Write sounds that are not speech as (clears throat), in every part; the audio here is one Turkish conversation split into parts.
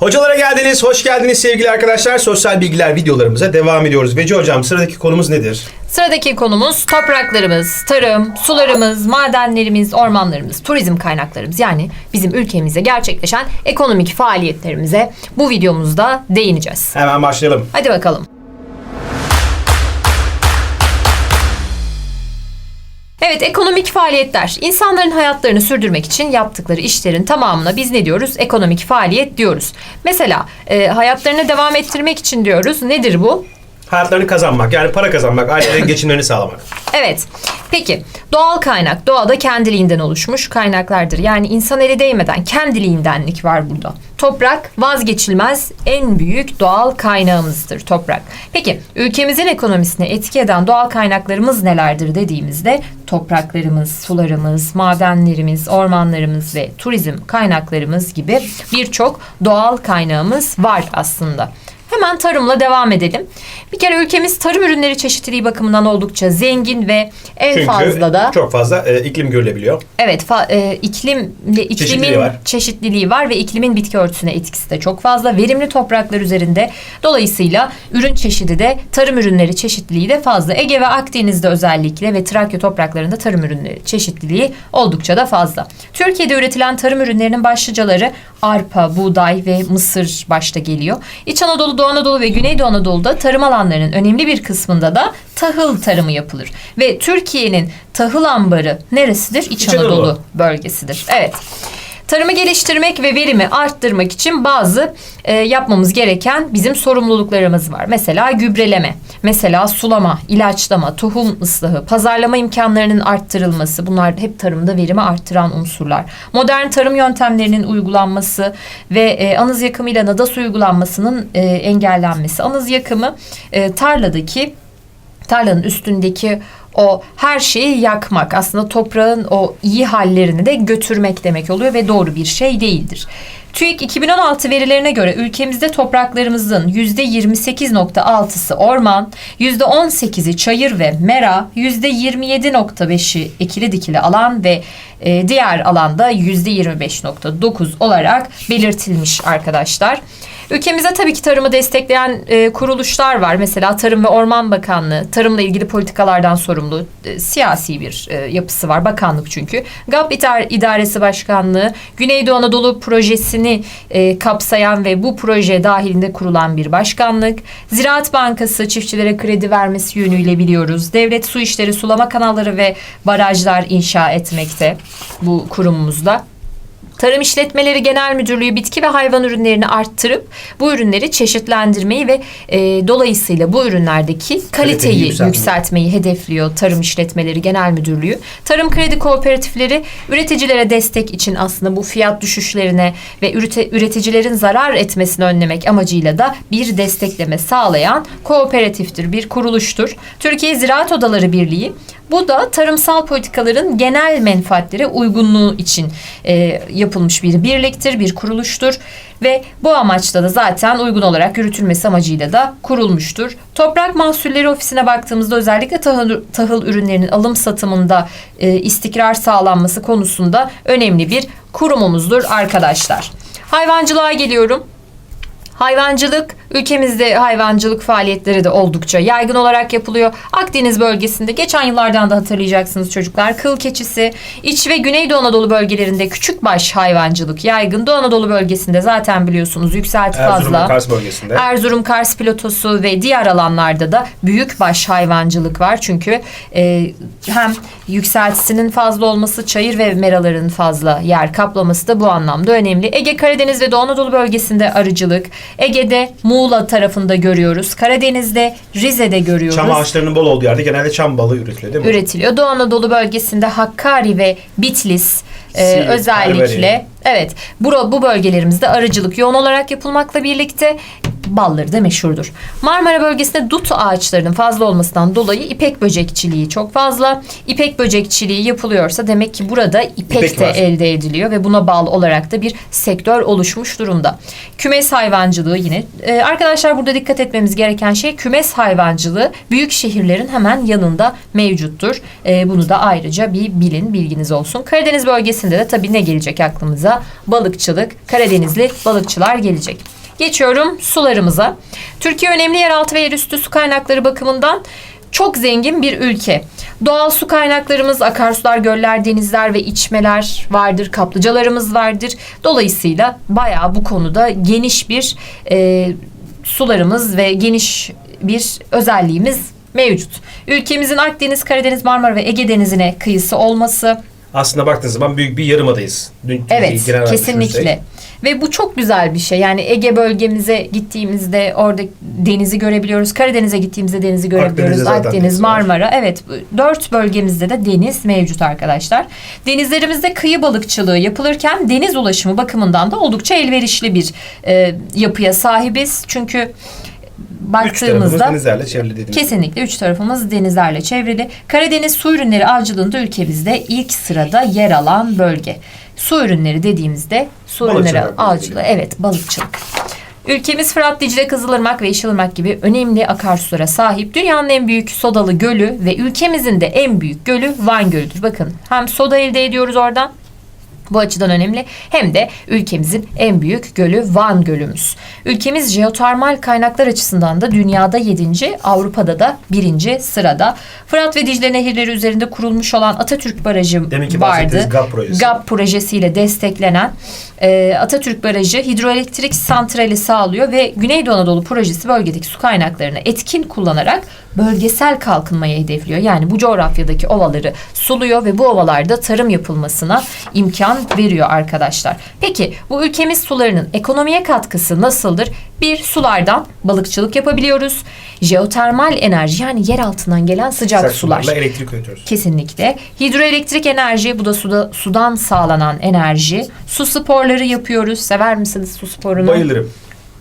Hocalara geldiniz, hoş geldiniz sevgili arkadaşlar. Sosyal bilgiler videolarımıza devam ediyoruz. Veci hocam sıradaki konumuz nedir? Sıradaki konumuz topraklarımız, tarım, sularımız, madenlerimiz, ormanlarımız, turizm kaynaklarımız yani bizim ülkemizde gerçekleşen ekonomik faaliyetlerimize bu videomuzda değineceğiz. Hemen başlayalım. Hadi bakalım. Evet ekonomik faaliyetler insanların hayatlarını sürdürmek için yaptıkları işlerin tamamına biz ne diyoruz? Ekonomik faaliyet diyoruz. Mesela e, hayatlarını devam ettirmek için diyoruz. Nedir bu? Hayatlarını kazanmak, yani para kazanmak, ailelerin (coughs) geçimlerini sağlamak. Evet. Peki doğal kaynak doğada kendiliğinden oluşmuş kaynaklardır. Yani insan eli değmeden kendiliğindenlik var burada. Toprak vazgeçilmez en büyük doğal kaynağımızdır toprak. Peki ülkemizin ekonomisine etki eden doğal kaynaklarımız nelerdir dediğimizde topraklarımız, sularımız, madenlerimiz, ormanlarımız ve turizm kaynaklarımız gibi birçok doğal kaynağımız var aslında. Hemen tarımla devam edelim. Bir kere ülkemiz tarım ürünleri çeşitliliği bakımından oldukça zengin ve en Çünkü fazla da çok fazla e, iklim görülebiliyor. evet fa- e, iklim iklimin Çeşitliliği var. çeşitliliği var ve iklimin bitki örtüsüne etkisi de çok fazla. Verimli topraklar üzerinde dolayısıyla ürün çeşidi de tarım ürünleri çeşitliliği de fazla. Ege ve Akdeniz'de özellikle ve Trakya topraklarında tarım ürünleri çeşitliliği oldukça da fazla. Türkiye'de üretilen tarım ürünlerinin başlıcaları arpa, buğday ve mısır başta geliyor. İç Anadolu, Doğu Anadolu ve Güneydoğu Anadolu'da tarım alanlarının önemli bir kısmında da tahıl tarımı yapılır. Ve Türkiye'nin tahıl ambarı neresidir? İç, İç Anadolu. Anadolu bölgesidir. Evet. Tarımı geliştirmek ve verimi arttırmak için bazı e, yapmamız gereken bizim sorumluluklarımız var. Mesela gübreleme, mesela sulama, ilaçlama, tohum ıslahı, pazarlama imkanlarının arttırılması. Bunlar hep tarımda verimi arttıran unsurlar. Modern tarım yöntemlerinin uygulanması ve e, anız yakımıyla nadas uygulanmasının e, engellenmesi. Anız yakımı e, tarladaki tarlanın üstündeki o her şeyi yakmak aslında toprağın o iyi hallerini de götürmek demek oluyor ve doğru bir şey değildir. TÜİK 2016 verilerine göre ülkemizde topraklarımızın %28.6'sı orman, %18'i çayır ve mera, %27.5'i ekili dikili alan ve e, diğer alanda %25.9 olarak belirtilmiş arkadaşlar. Ülkemizde tabii ki tarımı destekleyen e, kuruluşlar var. Mesela Tarım ve Orman Bakanlığı, tarımla ilgili politikalardan sorumlu e, siyasi bir e, yapısı var. Bakanlık çünkü. GAP İdar- İdaresi Başkanlığı, Güneydoğu Anadolu projesini e, kapsayan ve bu proje dahilinde kurulan bir başkanlık. Ziraat Bankası çiftçilere kredi vermesi yönüyle biliyoruz. Devlet Su İşleri, sulama kanalları ve barajlar inşa etmekte bu kurumumuzda. Tarım İşletmeleri Genel Müdürlüğü bitki ve hayvan ürünlerini arttırıp bu ürünleri çeşitlendirmeyi ve e, dolayısıyla bu ürünlerdeki kaliteyi yükseltmeyi. yükseltmeyi hedefliyor Tarım İşletmeleri Genel Müdürlüğü. Tarım kredi kooperatifleri üreticilere destek için aslında bu fiyat düşüşlerine ve ürete- üreticilerin zarar etmesini önlemek amacıyla da bir destekleme sağlayan kooperatiftir, bir kuruluştur. Türkiye Ziraat Odaları Birliği bu da tarımsal politikaların genel menfaatlere uygunluğu için e, yapılmış bir birliktir, bir kuruluştur ve bu amaçla da zaten uygun olarak yürütülmesi amacıyla da kurulmuştur. Toprak Mahsulleri Ofisi'ne baktığımızda özellikle tahıl, tahıl ürünlerinin alım satımında e, istikrar sağlanması konusunda önemli bir kurumumuzdur arkadaşlar. Hayvancılığa geliyorum. Hayvancılık ülkemizde hayvancılık faaliyetleri de oldukça yaygın olarak yapılıyor. Akdeniz bölgesinde geçen yıllardan da hatırlayacaksınız çocuklar. Kıl keçisi, iç ve güneydoğu Anadolu bölgelerinde küçükbaş hayvancılık yaygın. Doğu Anadolu bölgesinde zaten biliyorsunuz yükselti Erzurum fazla. ve Kars bölgesinde. Erzurum, Kars pilotosu ve diğer alanlarda da büyük baş hayvancılık var. Çünkü e, hem yükseltisinin fazla olması, çayır ve meraların fazla yer kaplaması da bu anlamda önemli. Ege, Karadeniz ve Doğu Anadolu bölgesinde arıcılık, Ege'de Muğla tarafında görüyoruz. Karadeniz'de Rize'de görüyoruz Çam ağaçlarının bol olduğu yerde genelde çam balı üretiliyor değil mi? üretiliyor. Doğu Anadolu bölgesinde Hakkari ve Bitlis e, özellikle Perveri. evet bu, bu bölgelerimizde arıcılık yoğun olarak yapılmakla birlikte balları da meşhurdur. Marmara bölgesinde dut ağaçlarının fazla olmasından dolayı ipek böcekçiliği çok fazla. İpek böcekçiliği yapılıyorsa demek ki burada ipek, İpek de var. elde ediliyor ve buna bağlı olarak da bir sektör oluşmuş durumda. Kümes hayvancılığı yine. Ee, arkadaşlar burada dikkat etmemiz gereken şey kümes hayvancılığı büyük şehirlerin hemen yanında mevcuttur. Ee, bunu da ayrıca bir bilin, bilginiz olsun. Karadeniz bölgesinde de tabii ne gelecek aklımıza? Balıkçılık, Karadenizli balıkçılar gelecek. Geçiyorum sularımıza. Türkiye önemli yeraltı ve yerüstü su kaynakları bakımından çok zengin bir ülke. Doğal su kaynaklarımız, akarsular, göller, denizler ve içmeler vardır. Kaplıcalarımız vardır. Dolayısıyla bayağı bu konuda geniş bir e, sularımız ve geniş bir özelliğimiz mevcut. Ülkemizin Akdeniz, Karadeniz, Marmara ve Ege Denizi'ne kıyısı olması, Aslında baktığınız zaman büyük bir yarımadayız. Dün, Evet, genel kesinlikle. düşünürsek. Ve bu çok güzel bir şey. Yani Ege bölgemize gittiğimizde orada denizi görebiliyoruz. Karadeniz'e gittiğimizde denizi görebiliyoruz. Akdeniz'de zaten Akdeniz, deniz var. Marmara. Evet, dört bölgemizde de deniz mevcut arkadaşlar. Denizlerimizde kıyı balıkçılığı yapılırken deniz ulaşımı bakımından da oldukça elverişli bir e, yapıya sahibiz. Çünkü Üç baktığımızda denizlerle çevrili dediğimiz. Kesinlikle üç tarafımız denizlerle çevrili. Karadeniz su ürünleri avcılığında ülkemizde ilk sırada yer alan bölge. Su ürünleri dediğimizde su Balıkçılık ürünleri avcılığı evet balıkçılık. Ülkemiz Fırat, Dicle, Kızılırmak ve Yeşilırmak gibi önemli akarsulara sahip. Dünyanın en büyük sodalı gölü ve ülkemizin de en büyük gölü Van Gölü'dür. Bakın hem soda elde ediyoruz oradan bu açıdan önemli. Hem de ülkemizin en büyük gölü Van Gölü'müz. Ülkemiz jeotermal kaynaklar açısından da dünyada 7. Avrupa'da da 1. sırada. Fırat ve Dicle nehirleri üzerinde kurulmuş olan Atatürk Barajı Deminki vardı. GAP projesi. GAP projesiyle desteklenen e, Atatürk Barajı hidroelektrik santrali sağlıyor ve Güneydoğu Anadolu projesi bölgedeki su kaynaklarını etkin kullanarak bölgesel kalkınmayı hedefliyor. Yani bu coğrafyadaki ovaları suluyor ve bu ovalarda tarım yapılmasına imkan veriyor arkadaşlar. Peki bu ülkemiz sularının ekonomiye katkısı nasıldır? Bir sulardan balıkçılık yapabiliyoruz. Jeotermal enerji yani yer altından gelen sıcak, Sıcak sular. elektrik üretiyoruz. Kesinlikle. Hidroelektrik enerji bu da suda sudan sağlanan enerji. Su sporları yapıyoruz. Sever misiniz su sporunu? Bayılırım.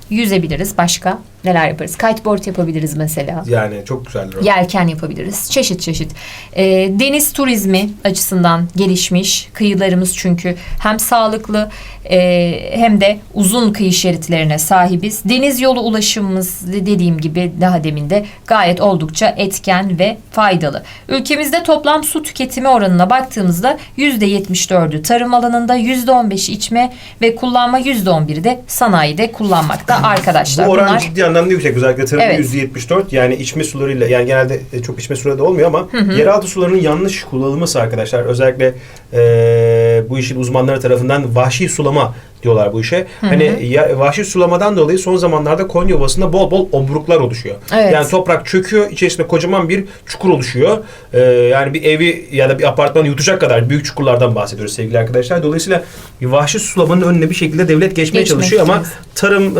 Yüzebiliriz. Başka neler yaparız? Kiteboard yapabiliriz mesela. Yani çok güzeldir o. Yelken yapabiliriz. Çeşit çeşit. Ee, deniz turizmi açısından gelişmiş. Kıyılarımız çünkü hem sağlıklı e, hem de uzun kıyı şeritlerine sahibiz. Deniz yolu ulaşımımız dediğim gibi daha demin de gayet oldukça etken ve faydalı. Ülkemizde toplam su tüketimi oranına baktığımızda %74'ü tarım alanında, %15'i içme ve kullanma, %11'i de sanayide kullanmakta (clears throat) arkadaşlar. Bu oran Bunlar ciddi anlamda yüksek. Özellikle tarımda Evet. %74 yani içme sularıyla yani genelde e, çok içme suları da olmuyor ama yeraltı sularının yanlış kullanılması arkadaşlar. Özellikle e, bu işin uzmanları tarafından vahşi sulama diyorlar bu işe. Hani ya, vahşi sulamadan dolayı son zamanlarda Konya Ovası'nda bol bol obruklar oluşuyor. Evet. Yani toprak çöküyor, içerisinde kocaman bir çukur oluşuyor. E, yani bir evi ya da bir apartmanı yutacak kadar büyük çukurlardan bahsediyoruz sevgili arkadaşlar. Dolayısıyla vahşi sulamanın önüne bir şekilde devlet geçmeye Geçmek çalışıyor ama tarım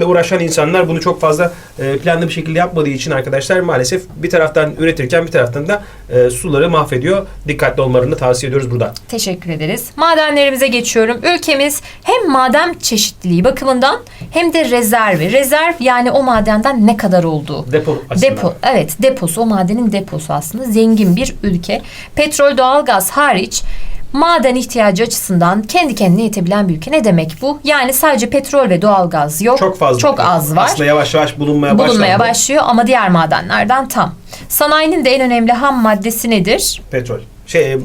e, uğraşan insanlar bunu çok fazla e, planlı bir şekilde yapmadığı için arkadaşlar maalesef bir taraftan üretirken bir taraftan da e, suları mahvediyor. Dikkatli olmalarını tavsiye ediyoruz burada. Teşekkür ederiz. Madenlerimize geçiyorum. Ülkemiz hem maden çeşitliliği bakımından hem de rezervi. Rezerv yani o madenden ne kadar olduğu. Depo açısından. Depo, evet deposu, o madenin deposu aslında zengin bir ülke. Petrol, doğalgaz hariç maden ihtiyacı açısından kendi kendine yetebilen bir ülke. Ne demek bu? Yani sadece petrol ve doğalgaz yok. Çok fazla. Çok az var Aslında yavaş yavaş bulunmaya, bulunmaya başlandı. başlıyor ama diğer madenlerden tam. Sanayinin de en önemli ham maddesi nedir? Petrol. Şey e,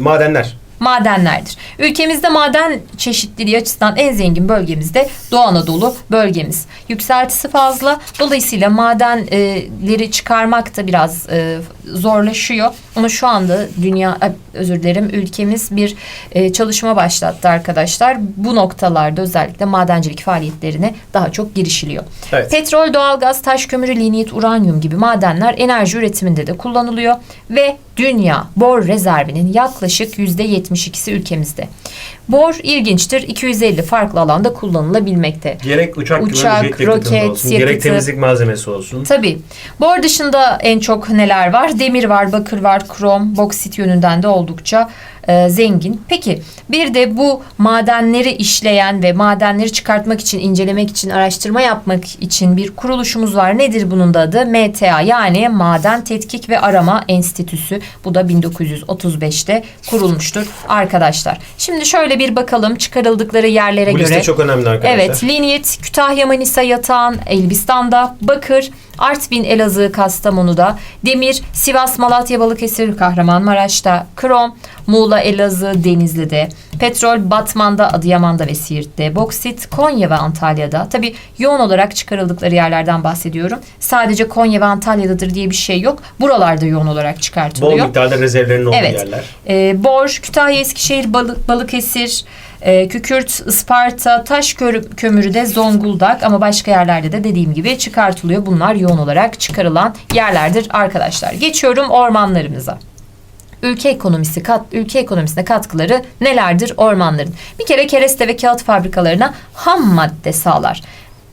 madenler. Madenlerdir. Ülkemizde maden çeşitliliği açısından en zengin bölgemiz de Doğu Anadolu bölgemiz. Yükseltisi fazla. Dolayısıyla madenleri çıkarmak da biraz e, zorlaşıyor. Ama şu anda dünya e, özür dilerim ülkemiz bir e, çalışma başlattı arkadaşlar. Bu noktalarda özellikle madencilik faaliyetlerine daha çok girişiliyor. Evet. Petrol, doğalgaz, taş kömürü, linyit, uranyum gibi madenler enerji üretiminde de kullanılıyor ve dünya bor rezervinin yaklaşık %72'si ülkemizde. Bor ilginçtir. 250 farklı alanda kullanılabilmekte. Gerek uçak, Uçak, gibi roket, olsun, yakıtı. gerek temizlik malzemesi olsun. Tabii. Bor dışında en çok neler var? Demir var, bakır var, krom, boksit yönünden de oldukça e, zengin. Peki bir de bu madenleri işleyen ve madenleri çıkartmak için, incelemek için, araştırma yapmak için bir kuruluşumuz var. Nedir bunun da adı? MTA yani Maden Tetkik ve Arama Enstitüsü. Bu da 1935'te kurulmuştur arkadaşlar. Şimdi şöyle bir bakalım çıkarıldıkları yerlere Bu göre. liste çok önemli arkadaşlar. Evet, Linyit, Kütahya, Manisa, Yatağan, Elbistan'da, Bakır, Artvin, Elazığ, Kastamonu'da, Demir, Sivas, Malatya, Balıkesir, Kahramanmaraş'ta, Krom, Muğla, Elazığ, Denizli'de, Petrol, Batman'da, Adıyaman'da ve Siirt'te, Boksit, Konya ve Antalya'da. Tabii yoğun olarak çıkarıldıkları yerlerden bahsediyorum. Sadece Konya ve Antalya'dadır diye bir şey yok. Buralarda yoğun olarak Bol çıkartılıyor. miktarda rezervlerin olduğu Evet. yerler. Ee, Bor, Kütahya, Eskişehir, Balı- Balıkesir, e, Kükürt, Isparta, Taş Kö- Kömürü de Zonguldak ama başka yerlerde de dediğim gibi çıkartılıyor. Bunlar yoğun olarak çıkarılan yerlerdir arkadaşlar. Geçiyorum ormanlarımıza. Ülke ekonomisi kat, ülke ekonomisine katkıları nelerdir ormanların? Bir kere kereste ve kağıt fabrikalarına ham madde sağlar.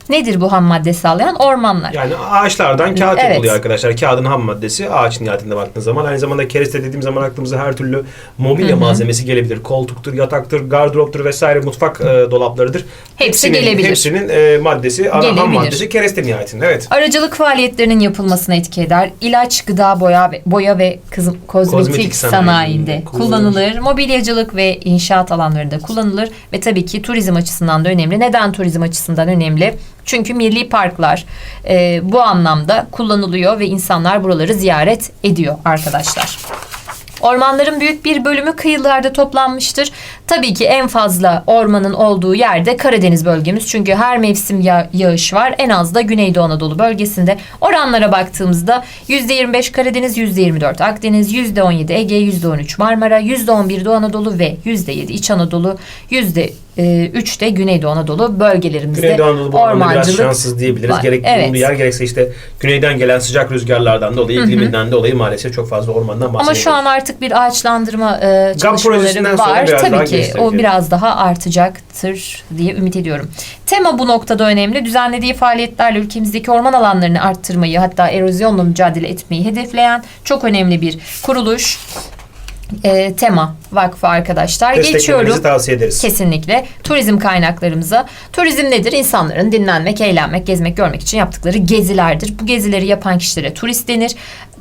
Nedir bu ham madde sağlayan? Ormanlar. Yani ağaçlardan kağıt Evet. yapılıyor arkadaşlar. Kağıdın ham maddesi ağaç nihayetinde baktığınız zaman. Aynı zamanda kereste dediğim zaman aklımıza her türlü mobilya malzemesi gelebilir. Koltuktur, yataktır, gardıroptur vesaire mutfak e, dolaplarıdır. Hepsi gelebilir. Hepsinin e, maddesi, ana ham Gelebilir. maddesi kereste nihayetinde. Evet. Aracılık faaliyetlerinin yapılmasına etki eder. İlaç, gıda, boya ve, boya ve kızım, kozmetik, Kozmetik sanayinde, sanayinde kullanılır. kullanılır. Mobilyacılık ve inşaat alanlarında kullanılır. Ve tabii ki turizm açısından da önemli. Neden turizm açısından önemli? Çünkü milli parklar e, bu anlamda kullanılıyor ve insanlar buraları ziyaret ediyor arkadaşlar. Ormanların büyük bir bölümü kıyılarda toplanmıştır. Tabii ki en fazla ormanın olduğu yerde Karadeniz bölgemiz. Çünkü her mevsim ya- yağış var. En az da Güneydoğu Anadolu bölgesinde. Oranlara baktığımızda %25 Karadeniz, %24 Akdeniz, %17 Ege, %13 Marmara, %11 Doğu Anadolu ve %7 İç Anadolu, %3 de Güneydoğu Anadolu bölgelerimizde Güneydoğu Anadolu bu anlamda biraz ormancılık şanssız diyebiliriz. var. Gerek Evet. bulunduğu yer gerekse işte güneyden gelen sıcak rüzgarlardan dolayı, ikliminden dolayı maalesef çok fazla ormandan bahsediyoruz. Ama şu an artık bir ağaçlandırma e, çalışmaları projesinden sonra var. biraz daha Tabii ki o biraz daha artacaktır diye ümit ediyorum. Tema bu noktada önemli. Düzenlediği faaliyetlerle ülkemizdeki orman alanlarını arttırmayı hatta erozyonla mücadele etmeyi hedefleyen çok önemli bir kuruluş. E, Tema Vakfı arkadaşlar. Geçiyorum. tavsiye ederiz. Kesinlikle. Turizm kaynaklarımıza. Turizm nedir? İnsanların dinlenmek, eğlenmek, gezmek, görmek için yaptıkları gezilerdir. Bu gezileri yapan kişilere turist denir.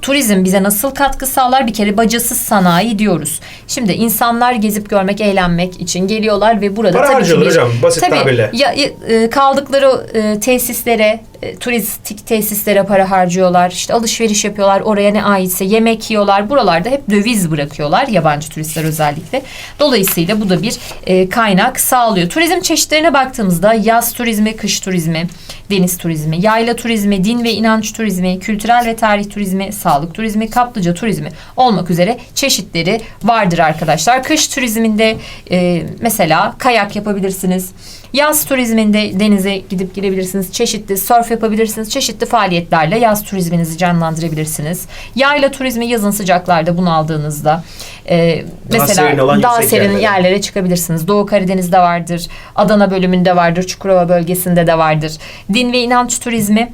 Turizm bize nasıl katkı sağlar? Bir kere bacasız sanayi diyoruz. Şimdi insanlar gezip görmek, eğlenmek için geliyorlar ve burada Para tabii ki harcıyorlar bir, hocam, basit tabirle. ya, e, kaldıkları e, tesislere, e, turistik tesislere para harcıyorlar. İşte alışveriş yapıyorlar. Oraya ne aitse yemek yiyorlar. Buralarda hep döviz bırakıyorlar yabancı turistler özellikle. Dolayısıyla bu da bir e, kaynak sağlıyor. Turizm çeşitlerine baktığımızda yaz turizmi, kış turizmi, deniz turizmi, yayla turizmi, din ve inanç turizmi, kültürel ve tarih turizmi, sağlık turizmi, kaplıca turizmi olmak üzere çeşitleri vardır arkadaşlar. Kış turizminde e, mesela kayak yapabilirsiniz. Yaz turizminde denize gidip girebilirsiniz. Çeşitli surf yapabilirsiniz. Çeşitli faaliyetlerle yaz turizminizi canlandırabilirsiniz. Yayla turizmi yazın sıcaklarda bunaldığınızda e, Daha mesela serin olan daha serin yerlere. yerlere çıkabilirsiniz. Doğu Karadeniz'de vardır. Adana bölümünde vardır. Çukurova bölgesinde de vardır. Din ve inanç turizmi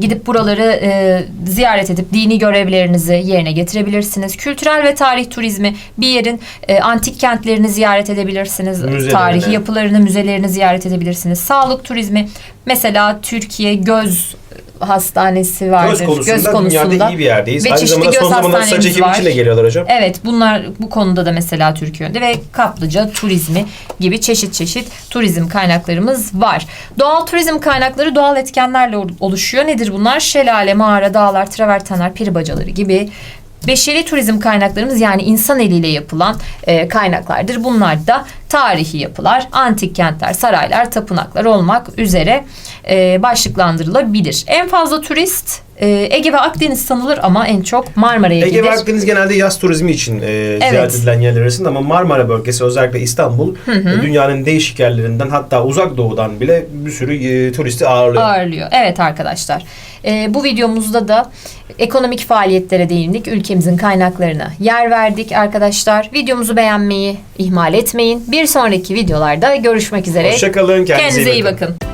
Gidip buraları e, ziyaret edip dini görevlerinizi yerine getirebilirsiniz. Kültürel ve tarih turizmi bir yerin e, antik kentlerini ziyaret edebilirsiniz. Müzelerini. Tarihi yapılarını, müzelerini ziyaret edebilirsiniz. Sağlık turizmi mesela Türkiye göz hastanesi vardır. Göz konusunda, dünyada iyi bir yerdeyiz. Ve Aynı zamanda göz son zamanlarda saç ekimi için de geliyorlar hocam. Evet bunlar bu konuda da mesela Türkiye önde ve kaplıca turizmi gibi çeşit çeşit turizm kaynaklarımız var. Doğal turizm kaynakları doğal etkenlerle oluşuyor. Nedir bunlar? Şelale, mağara, dağlar, travertenler, peri bacaları gibi Beşeri turizm kaynaklarımız yani insan eliyle yapılan e, kaynaklardır. Bunlar da tarihi yapılar, antik kentler, saraylar, tapınaklar olmak üzere e, başlıklandırılabilir. En fazla turist e, Ege ve Akdeniz sanılır ama en çok Marmara'ya Ege gelir. ve Akdeniz genelde yaz turizmi için e, ziyaret edilen yerler arasında ama Marmara bölgesi özellikle İstanbul e, dünyanın değişik yerlerinden hatta uzak doğudan bile bir sürü e, turisti ağırlıyor. ağırlıyor. Evet arkadaşlar. Ee, bu videomuzda da ekonomik faaliyetlere değindik. Ülkemizin kaynaklarına yer verdik arkadaşlar. Videomuzu beğenmeyi ihmal etmeyin. Bir sonraki videolarda görüşmek üzere. Hoşçakalın. Kendinize, Kendinize iyi bakın. bakın.